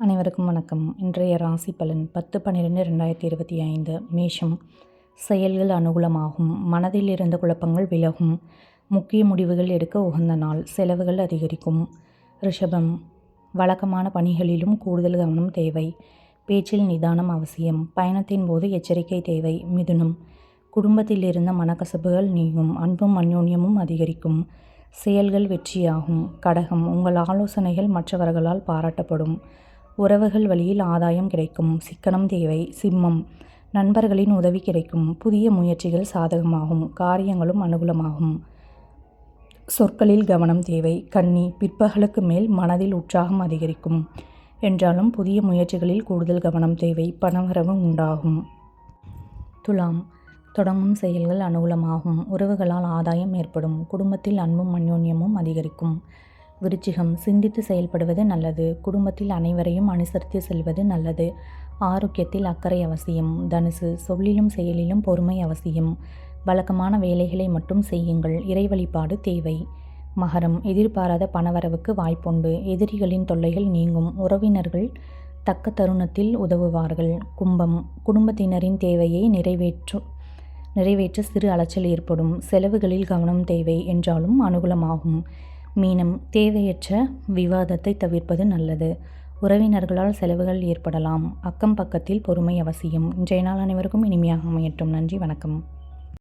அனைவருக்கும் வணக்கம். இன்றைய ராசி பலன் பத்து பன்னிரெண்டு ரெண்டாயிரத்தி இருபத்தி ஐந்து. மேஷம். செயல்கள் அனுகூலமாகும். மனதில் இருந்த குழப்பங்கள் விலகும். முக்கிய முடிவுகள் எடுக்க உகந்த நாள். செலவுகள் அதிகரிக்கும். ரிஷபம். வழக்கமான பணிகளிலும் கூடுதல் கவனம் தேவை. பேச்சில் நிதானம் அவசியம். பயணத்தின் போது எச்சரிக்கை தேவை. மிதுனம். குடும்பத்தில் இருந்த மனக்கசப்புகள் நீங்கும். அன்பும் அந்யோன்யமும் அதிகரிக்கும். செயல்கள் வெற்றியாகும். கடகம். உங்கள் ஆலோசனைகள் மற்றவர்களால் பாராட்டப்படும். உறவுகள் வழியில் ஆதாயம் கிடைக்கும். சிக்கனம் தேவை. சிம்மம். நண்பர்களின் உதவி கிடைக்கும். புதிய முயற்சிகள் சாதகமாகும். காரியங்களும் அனுகூலமாகும். சொற்களில் கவனம் தேவை. கன்னி பிற்பகலுக்கு மேல் மனதில் உற்சாகம் அதிகரிக்கும். என்றாலும் புதிய முயற்சிகளில் கூடுதல் கவனம் தேவை. பணவரவு உண்டாகும். துலாம். தொடங்கும் செயல்கள் அனுகூலமாகும். உறவுகளால் ஆதாயம் ஏற்படும். குடும்பத்தில் அன்பும் அந்யோன்யமும் அதிகரிக்கும். விருச்சிகம் சிந்தித்து செயல்படுவது நல்லது. குடும்பத்தில் அனைவரையும் அனுசரித்து செல்வது நல்லது. ஆரோக்கியத்தில் அக்கறை அவசியம். தனுசு சொல்லிலும் செயலிலும் பொறுமை அவசியம். வழக்கமான வேலைகளை மட்டும் செய்யுங்கள். இறை வழிபாடு தேவை. மகரம் எதிர்பாராத பணவரவுக்கு வாய்ப்புண்டு. எதிரிகளின் தொல்லைகள் நீங்கும். உறவினர்கள் தக்க தருணத்தில் உதவுவார்கள். கும்பம் குடும்பத்தினரின் தேவையை நிறைவேற்றும் நிறைவேற்ற சிறு அலைச்சல் ஏற்படும். செலவுகளில் கவனம் தேவை. என்றாலும் அனுகூலமாகும். மீனம் தேவையற்ற விவாதத்தை தவிர்ப்பது நல்லது. உறவினர்களால் செலவுகள் ஏற்படலாம். அக்கம் பக்கத்தில் பொறுமை அவசியம். இன்றைய நாள் அனைவருக்கும் இனிமையாக அமையட்டும். நன்றி வணக்கம்.